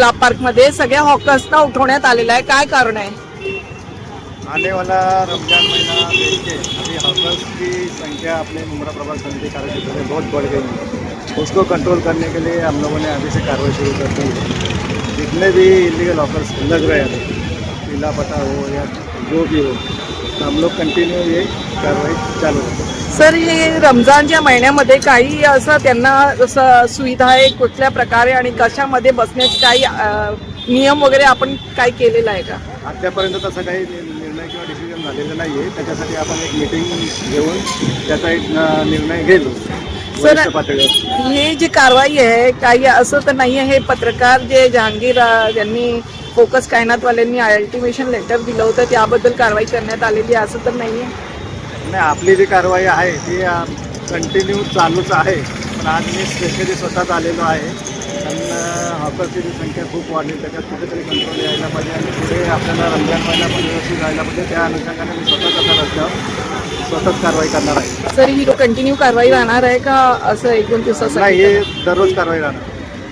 गुलाब पार्कमध्ये सगळ्या हॉकर्सना उठवण्यात आलेलं आहे. काय कारण आहे? आने वाला रमजान महीना देख के अभी हॉकर्स की संख्या अपने मुमरा प्रभाग समिति कार्यक्षेत्र में बहुत बढ़ गई है उसको कंट्रोल करने के लिए हम लोगों ने अभी से कार्रवाई शुरू कर दी. है जितने भी इलीगल हॉकर्स लग रहे हैं पीला पता हो या जो भी हो तो हम लोग कंटिन्यू ये कार्रवाई चालू रखेंगे. सर हे रमजानच्या महिन्यामध्ये काही असं त्यांना असं सुविधा आहे कुठल्या प्रकारे आणि कशामध्ये बसण्याची काही नियम वगैरे आपण काय केलेलं आहे का? अद्यापर्यंत तसा काही निर्णय किंवा डिसिजन झालेला नाही आहे त्याच्यासाठी आपण एक मिटिंग घेऊन त्याचा एक निर्णय घेतो. पातळीवर. हे जी कारवाई आहे काही असं तर नाही आहे हे पत्रकार जे जहांगीर यांनी फोकस कायनातवाल्यांनी अल्टिमेशन लेटर दिलं होतं त्याबद्दल कारवाई करण्यात आलेली आहे असं तर नाही आहे नाही आपली जी कारवाई आहे ती कंटिन्यू चालूच आहे. पण आज मी स्पेशली स्वतःच आलेलो आहे. कारण हॉकरची जी संख्या खूप वाढली. त्याच्यात कुठेतरी कंट्रोल यायला पाहिजे. आणि पुढे आपल्याला रमजान महिना पण व्यवस्थित राहायला पाहिजे. त्या अनुषंगाने मी स्वतःच आता रस्त्यावर स्वतःच कारवाई करणार आहे. सर ही कंटिन्यू कारवाई राहणार आहे का असं एक दोन दिवसासाठी? नाही हे दररोज कारवाई राहणार.